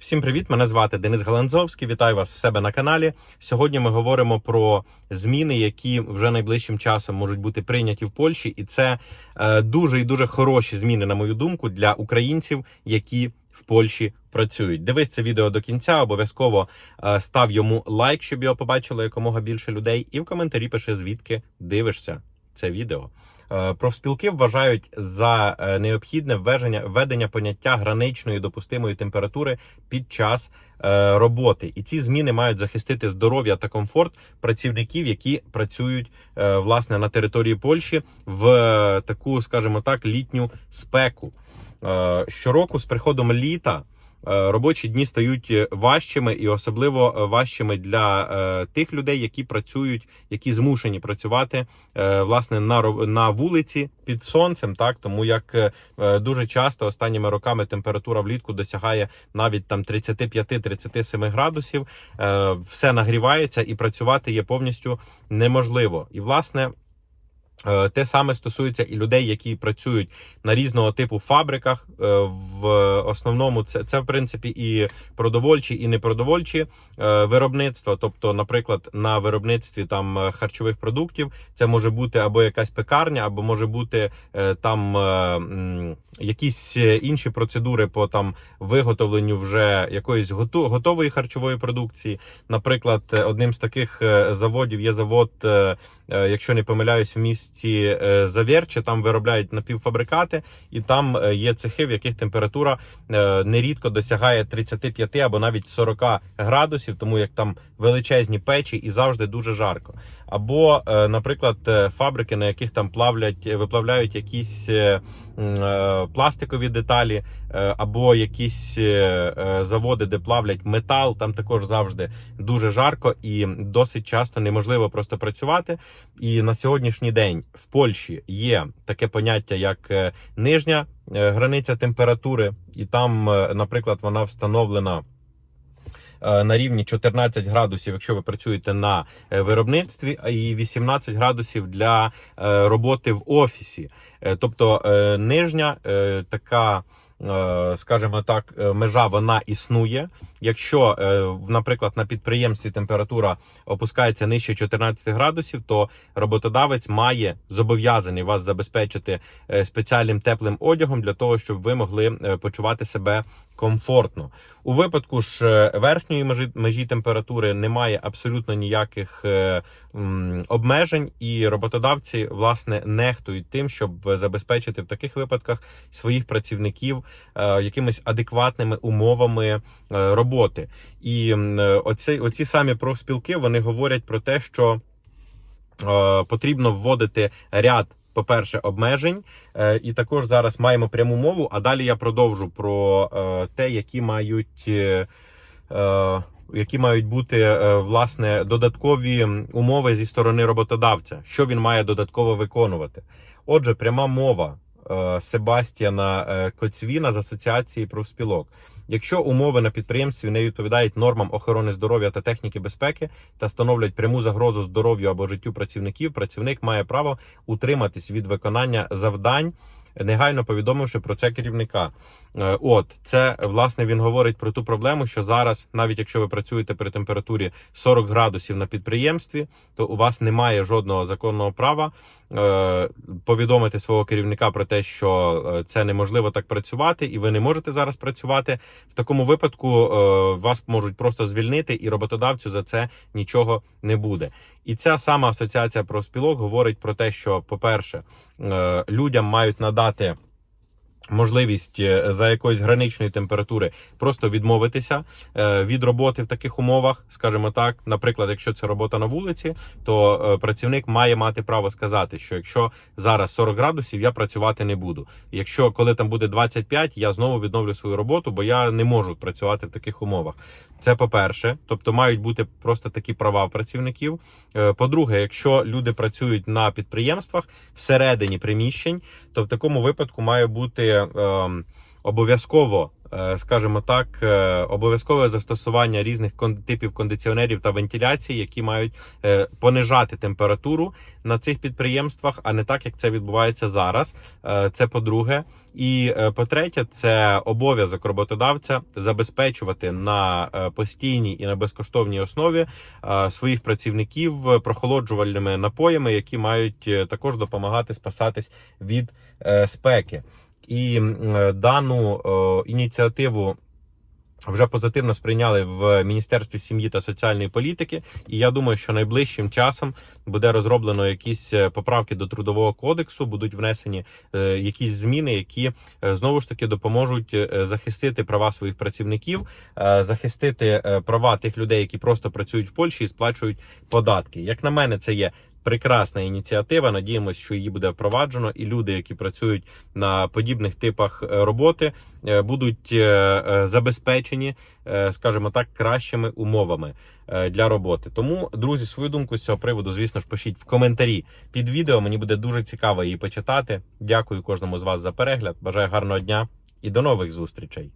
Всім привіт! Мене звати Денис Галанзовський. Вітаю вас в себе на каналі. Сьогодні ми говоримо про зміни, які вже найближчим часом можуть бути прийняті в Польщі, і це е, дуже і дуже хороші зміни, на мою думку, для українців, які в Польщі працюють. Дивись це відео до кінця. Обов'язково е, став йому лайк, щоб його побачило якомога більше людей, і в коментарі пиши звідки дивишся це відео. Е, Профспілки вважають за е, необхідне введення, введення поняття граничної допустимої температури під час е, роботи, і ці зміни мають захистити здоров'я та комфорт працівників, які працюють е, власне на території Польщі в е, таку, скажімо так, літню спеку. Е, Щороку з приходом літа. Е, Робочі дні стають важчими і особливо е, важчими для е, тих людей, які працюють, які змушені працювати е, власне на на вулиці під сонцем. Так тому як е, дуже часто останніми роками температура влітку досягає навіть там 35-37 градусів. Е, Все нагрівається і працювати є повністю неможливо. І власне. Е, Те саме стосується і людей, які працюють на різного типу фабриках. Е, В основному це, це в принципі і продовольчі, і непродовольчі е, виробництва. Тобто, наприклад, на виробництві там харчових продуктів це може бути або якась пекарня, або може бути там якісь інші процедури по там виготовленню вже якоїсь готової харчової продукції. Наприклад, одним з таких заводів є завод. Е, Якщо не помиляюсь, в місті е, Завєрче там виробляють напівфабрикати, і там е, є цехи, в яких температура нерідко досягає 35 або навіть 40 градусів, тому як там величезні печі і завжди дуже жарко. Або, наприклад, фабрики, на яких там плавлять, виплавляють якісь пластикові деталі, або якісь заводи, де плавлять метал, там також завжди дуже жарко і досить часто неможливо просто працювати. І на сьогоднішній день в Польщі є таке поняття, як е, нижня е, границя температури, і там, е, наприклад, вона встановлена. На рівні 14 градусів, якщо ви працюєте на виробництві, і 18 градусів для роботи в офісі. Тобто нижня така, скажімо так, е, межа вона існує. Якщо, е, наприклад, на підприємстві температура опускається нижче 14 градусів, то роботодавець має зобов'язаний вас забезпечити е, спеціальним теплим одягом для того, щоб ви могли е, почувати себе комфортно. У випадку ж е, верхньої межі, межі температури немає абсолютно ніяких е, м, обмежень, і роботодавці власне нехтують тим, щоб забезпечити в таких випадках своїх працівників е, якимись адекватними умовами е, роботи. І е, оці, оці самі профспілки вони говорять про те, що е, потрібно вводити ряд. По-перше, обмежень, Е, і також зараз маємо пряму мову. А далі я продовжу про е, те, які мають е, які мають бути власне додаткові умови зі сторони роботодавця, що він має додатково виконувати. Отже, пряма мова Себастьяна Коцвіна з асоціації профспілок. Якщо умови на підприємстві не відповідають нормам охорони здоров'я та техніки безпеки та становлять пряму загрозу здоров'ю або життю працівників, працівник має право утриматись від виконання завдань, негайно повідомивши про це керівника. Е, От це власне він говорить про ту проблему, що зараз, навіть якщо ви працюєте при температурі 40 градусів на підприємстві, то у вас немає жодного законного права е, повідомити свого керівника про те, що е, це неможливо так працювати, і ви не можете зараз працювати. В такому випадку вас можуть просто звільнити, і роботодавцю за це нічого не буде. І ця сама асоціація профспілок говорить про те, що, по-перше, людям мають надати. Можливість е, за якоїсь граничної температури просто відмовитися е, від роботи в таких умовах, скажімо так. Наприклад, якщо це робота на вулиці, то е, працівник має мати право сказати, що якщо зараз 40 градусів, я працювати не буду. Якщо коли там буде 25, я знову відновлю свою роботу, бо я не можу працювати в таких умовах. Це по-перше, тобто мають бути просто такі права в працівників. По-друге, якщо люди працюють на підприємствах всередині приміщень, то в такому випадку має бути ем, обов'язково е, скажімо так, е, обов'язкове застосування різних типів кондиціонерів та вентиляції, які мають е, понижати температуру на цих підприємствах, а не так, як це відбувається зараз. Це по-друге. І по-третє, це обов'язок роботодавця забезпечувати на постійній і на безкоштовній основі своїх працівників прохолоджувальними напоями, які мають також допомагати спасатись від спеки. І дану е, ініціативу. Вже позитивно сприйняли в Міністерстві сім'ї та соціальної політики, і я думаю, що найближчим часом буде розроблено якісь е, поправки до трудового кодексу, будуть внесені е, якісь зміни, які знову ж таки допоможуть захистити права своїх працівників, захистити права тих людей, які просто працюють в Польщі і сплачують податки. Як на мене, це є. Прекрасна ініціатива. Надіємось, що її буде впроваджено, і люди, які працюють на подібних типах е, роботи, е, будуть е, забезпечені, скажімо так, кращими умовами для роботи. Тому, друзі, свою думку з цього приводу, звісно ж, пишіть в коментарі під відео. Мені буде дуже цікаво її почитати. Дякую кожному з вас за перегляд. Бажаю гарного дня і до нових зустрічей.